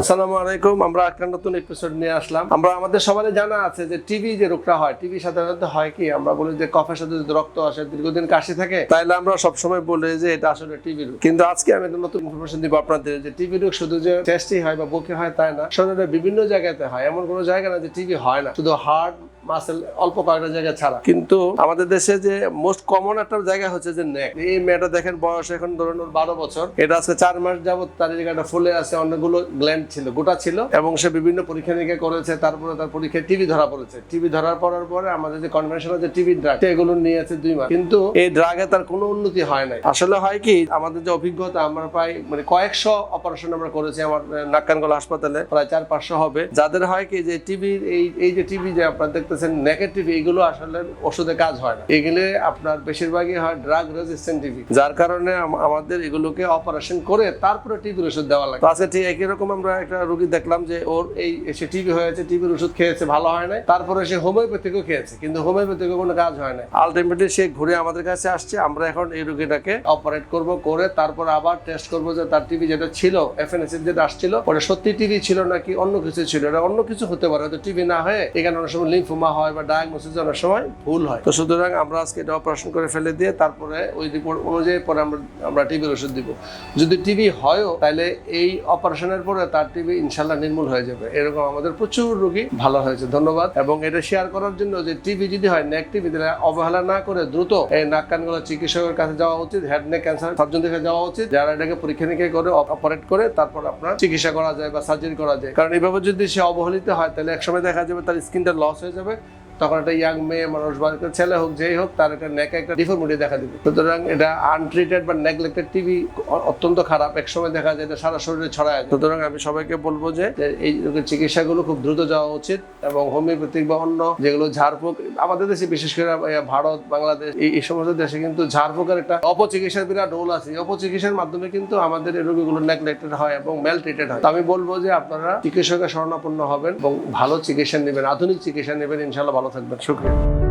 আসসালামু আলাইকুম, আমরা একটা নতুন এপিসোড নিয়ে আসলাম। আমরা, আমাদের জানা আছে যে টিভি যে রোগটা হয় টিভি সাধারণত হয় কি? আমরা বলি যে কফের সাথে যদি রক্ত আসে, দীর্ঘদিন কাশি থাকে তাহলে আমরা সবসময় বলি যে এটা আসলে টিভি রোগ। কিন্তু আজকে আমি একটা নতুন ইনফরমেশন দিব আপনাদের যে টিভি রোগ শুধু যে চেস্টই হয় বা বুকে হয়, তাই না? শরীরের বিভিন্ন জায়গাতে হয়, এমন কোনো জায়গা না যে টিভি হয় না। শুধু হার্ট মাসেল অল্প কয়েকটা জায়গা ছাড়া। কিন্তু আমাদের দেশে যে মোস্ট কমন একটা জায়গা হচ্ছে যে নেক এই মেয়েটা দেখেন বয়স এখন ওর বারো বছর। এটা আজকে চার মাস তার জায়গাটা ফুলে আছে, অনেকগুলো গ্ল্যান্ড ছিল, গোটা ছিল। এবং সে বিভিন্ন পরীক্ষা নিরীক্ষা করেছে, তারপরে তার পরীক্ষায় টিভি ধরা পড়েছে। টিভি ধরার পরে আমাদের যে কনভেনশনাল যে টিভি ড্রাগ এগুলো দুই মাস। কিন্তু এই ড্রাগে তার কোনো উন্নতি হয় নাই। আসলে হয় কি, আমাদের যে অভিজ্ঞতা, আমরা প্রায় মানে কয়েকশো অপারেশন আমরা করেছি আমার নাক্কানগোলা হাসপাতালে, প্রায় চার পাঁচশো হবে। যাদের হয় কি যে টিভির এই এই যে টিভি যে আপনারা দেখতেছেন নেকের টিভি এগুলো আসলে ওষুধে কাজ হয় না। এগুলো আপনার বেশিরভাগই হয় ড্রাগ রেজিস্ট্যান্ট টিভি যার কারণে আমাদের এগুলোকে অপারেশন করে তারপরে টিভির ওষুধ দেওয়া লাগে। আজকে ঠিক একই রকম আমরা একটা রোগী দেখলাম যে ওর এই সে টিভি হয়েছে টিভির ওষুধ খেয়েছে, ভালো হয় নাই। তারপরে সে হোমিওপ্যাথিকও খেয়েছে, কিন্তু হোমিওপ্যাথিকও কোনো কাজ হয় না আলটিমেটলি সে ঘুরে আমাদের কাছে আসছে, আমরা এখন এই রোগীটাকে অপারেট করব, করে তারপর আবার টেস্ট করব যে তার টিভি যেটা ছিল এফএনএসি যেটা আসছিল, ওটা সত্যি টিভি ছিল নাকি অন্য কিছু ছিল? এটা অন্য কিছু হতে পারে, হয়তো টিভি না হয়ে এখানে অনেক সময় লিম্ফোমা হয় বা ডায়াগনোসিস অনেক সময় ভুল হয়। তো সুতরাং আমরা আজকে এটা অপারেশন করে ফেলে দিয়ে তারপরে ওই রিপোর্ট অনুযায়ী পরে আমরা আমরা টিভির ওষুধ দিব। যদি টিভি হয়ও, তাহলে এই অপারেশনের পরে তার টিভি ইনশাল্লাহ নির্মূল হয়ে যাবে। এরকম আমাদের প্রচুর রোগী ভালো হয়েছে। ধন্যবাদ। এবং এটা শেয়ার করার জন্য যে টিভি যদি হয় নেক টিভি তাহলে অবহেলা না করে দ্রুত এই নাক কানগুলো চিকিৎসকের কাছে যাওয়া উচিত হেড নেক ক্যান্সার সার্জন কাছে যাওয়া উচিত। যারা এটাকে পরীক্ষা নিরীক্ষা করে অপারেট করে, তারপর আপনার চিকিৎসা করা যায় বা সার্জারি করা যায়। কারণ এভাবে যদি সে অবহেলিত হয়, তাহলে একসময় দেখা যাবে তার স্কিনটা লস হয়ে যাবে। work তখন একটা ইয়াং মেয়ে মানুষ, বা ছেলে হোক, যেই হোক, তার একটা নেকে একটা ডিফর্মিটি দেখা দিবে। সুতরাং এটা আনট্রিটেড বা নেগলেক্টেড টিভি অত্যন্ত খারাপ। একসময় দেখা যায় এটা সারা শরীরে ছড়ায়। সুতরাং আমি সবাইকে বলব যে এই রোগের চিকিৎসাগুলো খুব দ্রুত যাওয়া উচিত এবং হোমিওপ্যাথিক বা অন্য যেগুলো ঝাড়ফুঁক, আমাদের দেশে বিশেষ করে ভারত, বাংলাদেশ, এই সমস্ত দেশে কিন্তু ঝাড়ফুঁকের একটা অপচিকিৎসার বিরাট রোল আছে। অপচিকিৎসার মাধ্যমে কিন্তু আমাদের এই রোগীগুলো নেগলেক্টেড হয় এবং মেল ট্রিটেড হয় আমি বলব যে, আপনারা চিকিৎসকের শরণাপন্ন হবেন এবং ভালো চিকিৎসা নেবেন, আধুনিক চিকিৎসা নেবেন ইনশাল্লাহ ভালো থাকবেন। শুক্রিয়া।